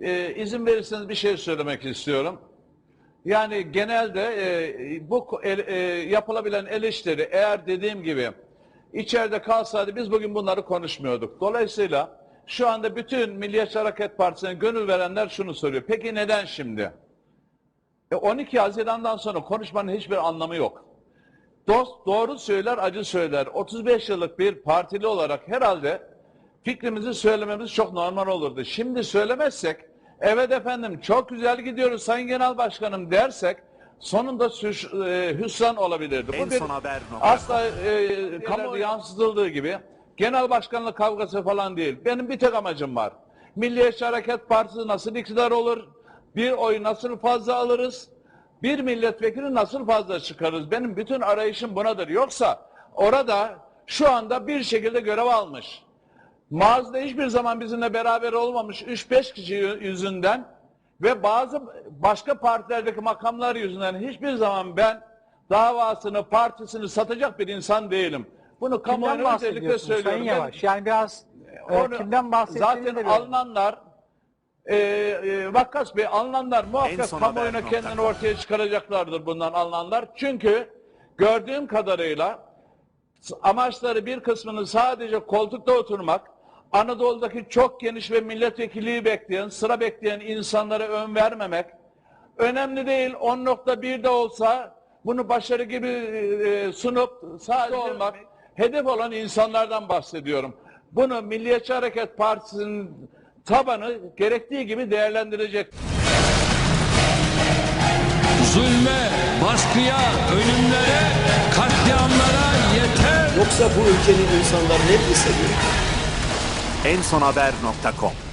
e, izin verirseniz bir şey söylemek istiyorum. Yani genelde e, bu el- e, yapılabilen eleştiri eğer dediğim gibi içeride kalsaydı biz bugün bunları konuşmuyorduk. Dolayısıyla şu anda bütün Milliyetçi Hareket Partisi'ne gönül verenler şunu soruyor. Peki neden şimdi? E 12 Haziran'dan sonra konuşmanın hiçbir anlamı yok. Dost doğru söyler, acı söyler. 35 yıllık bir partili olarak herhalde fikrimizi söylememiz çok normal olurdu. Şimdi söylemezsek, evet efendim çok güzel gidiyoruz Sayın Genel Başkanım dersek sonunda süş- e, hüsran olabilirdi. En Bu bir son haber asla e, kamuoyu yansıtıldığı gibi genel başkanlık kavgası falan değil. Benim bir tek amacım var. Milliyetçi Hareket Partisi nasıl iktidar olur? Bir oy nasıl fazla alırız? Bir milletvekili nasıl fazla çıkarırız? Benim bütün arayışım bunadır. Yoksa orada şu anda bir şekilde görev almış. Mağazada hiçbir zaman bizimle beraber olmamış 3-5 kişi yüzünden ve bazı başka partilerdeki makamlar yüzünden hiçbir zaman ben davasını, partisini satacak bir insan değilim. Bunu kamuoyuna özellikle söylüyorum. Sayın Ben- Yavaş? Yani biraz e, onu- kimden bahsettiğinizi Zaten de alınanlar e, e, Vakkas Bey alınanlar muhakkak kamuoyuna kendini ortaya çıkaracaklardır bundan alınanlar. Çünkü gördüğüm kadarıyla amaçları bir kısmını sadece koltukta oturmak, Anadolu'daki çok geniş ve milletvekilliği bekleyen, sıra bekleyen insanlara ön vermemek, önemli değil 10.1 de olsa bunu başarı gibi e, sunup sadece olmak, hedef olan insanlardan bahsediyorum. Bunu Milliyetçi Hareket Partisi'nin tabanı gerektiği gibi değerlendirecek. zulme, baskıya, ölümlere, katliamlara yeter. Yoksa bu ülkenin insanları ne hissediyor? En